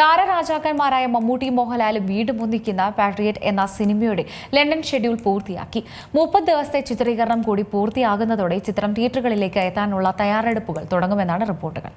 താരരാജാക്കന്മാരായ മമ്മൂട്ടി മോഹൻലാലും വീട് ഒന്നിക്കുന്ന പാട്രിയറ്റ് എന്ന സിനിമയുടെ ലണ്ടൻ ഷെഡ്യൂൾ പൂർത്തിയാക്കി. മുപ്പത് ദിവസത്തെ ചിത്രീകരണം കൂടി പൂർത്തിയാകുന്നതോടെ ചിത്രം തിയേറ്ററുകളിലേക്ക് എത്താനുള്ള തയ്യാറെടുപ്പുകൾ തുടങ്ങുമെന്നാണ് റിപ്പോർട്ടുകൾ.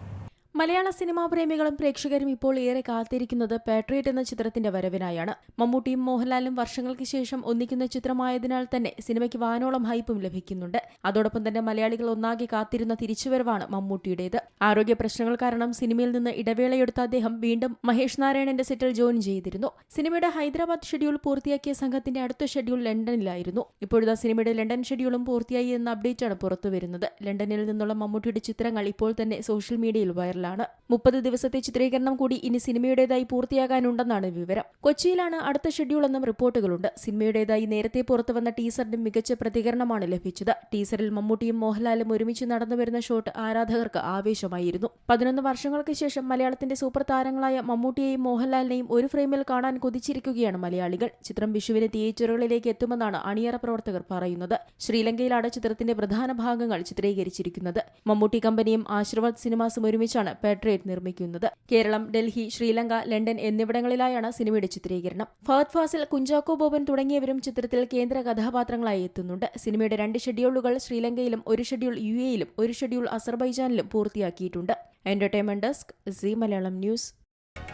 മലയാള സിനിമാ പ്രേമികളും പ്രേക്ഷകരും ഇപ്പോൾ ഏറെ കാത്തിരിക്കുന്നത് പാട്രിയറ്റ് എന്ന ചിത്രത്തിന്റെ വരവിനായാണ്. മമ്മൂട്ടിയും മോഹൻലാലും വർഷങ്ങൾക്ക് ശേഷം ഒന്നിക്കുന്ന ചിത്രമായതിനാൽ തന്നെ സിനിമയ്ക്ക് വാനോളം ഹൈപ്പും ലഭിക്കുന്നുണ്ട്. അതോടൊപ്പം തന്നെ മലയാളികൾ ഒന്നാകെ കാത്തിരുന്ന തിരിച്ചുവരവാണ് മമ്മൂട്ടിയുടേത്. ആരോഗ്യ പ്രശ്നങ്ങൾ കാരണം സിനിമയിൽ നിന്ന് ഇടവേളയെടുത്ത അദ്ദേഹം വീണ്ടും മഹേഷ് നാരായണന്റെ സെറ്റിൽ ജോയിൻ ചെയ്തിരുന്നു. സിനിമയുടെ ഹൈദരാബാദ് ഷെഡ്യൂൾ പൂർത്തിയാക്കിയ സംഘത്തിന്റെ അടുത്ത ഷെഡ്യൂൾ ലണ്ടനിലായിരുന്നു. ഇപ്പോഴത്തെ സിനിമയുടെ ലണ്ടൻ ഷെഡ്യൂളും പൂർത്തിയായി എന്ന അപ്ഡേറ്റാണ് പുറത്തുവരുന്നത്. ലണ്ടനിൽ നിന്നുള്ള മമ്മൂട്ടിയുടെ ചിത്രങ്ങൾ ഇപ്പോൾ തന്നെ സോഷ്യൽ മീഡിയയിൽ വൈറലാണ് മുപ്പത് ദിവസത്തെ ചിത്രീകരണം കൂടി ഇനി സിനിമയുടേതായി പൂർത്തിയാകാനുണ്ടെന്നാണ് വിവരം. കൊച്ചിയിലാണ് അടുത്ത ഷെഡ്യൂൾ എന്നും റിപ്പോർട്ടുകളുണ്ട്. സിനിമയുടേതായി നേരത്തെ പുറത്തുവന്ന ടീസറിന് മികച്ച പ്രതികരണമാണ് ലഭിച്ചത്. ടീസറിൽ മമ്മൂട്ടിയും മോഹൻലാലും ഒരുമിച്ച് നടന്നുവരുന്ന ഷോട്ട് ആരാധകർക്ക് ആവേശമായിരുന്നു. പതിനൊന്ന് വർഷങ്ങൾക്ക് ശേഷം മലയാളത്തിന്റെ സൂപ്പർ താരങ്ങളായ മമ്മൂട്ടിയെയും മോഹൻലാലിനെയും ഒരു ഫ്രെയിമിൽ കാണാൻ കൊതിച്ചിരിക്കുകയാണ് മലയാളികൾ. ചിത്രം വിഷുവിന് തിയേറ്ററുകളിലേക്ക് എത്തുമെന്നാണ് അണിയറ പ്രവർത്തകർ പറയുന്നത്. ശ്രീലങ്കയിലാണ് ചിത്രത്തിന്റെ പ്രധാന ഭാഗങ്ങൾ ചിത്രീകരിച്ചിരിക്കുന്നത്. മമ്മൂട്ടി കമ്പനിയും ആശീർവാദ് സിനിമാസും ഒരുമിച്ചാണ് പാട്രിയറ്റ് നിർമ്മിക്കുന്നത്. കേരളം ഡൽഹി ശ്രീലങ്ക ലണ്ടൻ എന്നിവിടങ്ങളിലായാണ് സിനിമയുടെ ചിത്രീകരണം. ഫഹദ് ഫാസിൽ കുഞ്ചാക്കോ ബോബൻ തുടങ്ങിയവരും ചിത്രത്തിൽ കേന്ദ്ര കഥാപാത്രങ്ങളായി എത്തുന്നുണ്ട്. സിനിമയുടെ രണ്ട് ഷെഡ്യൂളുകൾ ശ്രീലങ്കയിലും ഒരു ഷെഡ്യൂൾ യു എയിലും ഒരു ഷെഡ്യൂൾ അസർബൈജാനിലും പൂർത്തിയാക്കിയിട്ടുണ്ട്. Entertainment desk Zee Malayalam news.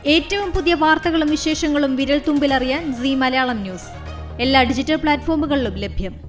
ഏറ്റവും പുതിയ വാർത്തകളും വിശേഷങ്ങളും വിരൽ തുമ്പിലറിയാൻ സി മലയാളം ന്യൂസ്. എല്ലാ ഡിജിറ്റൽ പ്ലാറ്റ്ഫോമുകളിലും ലഭ്യം.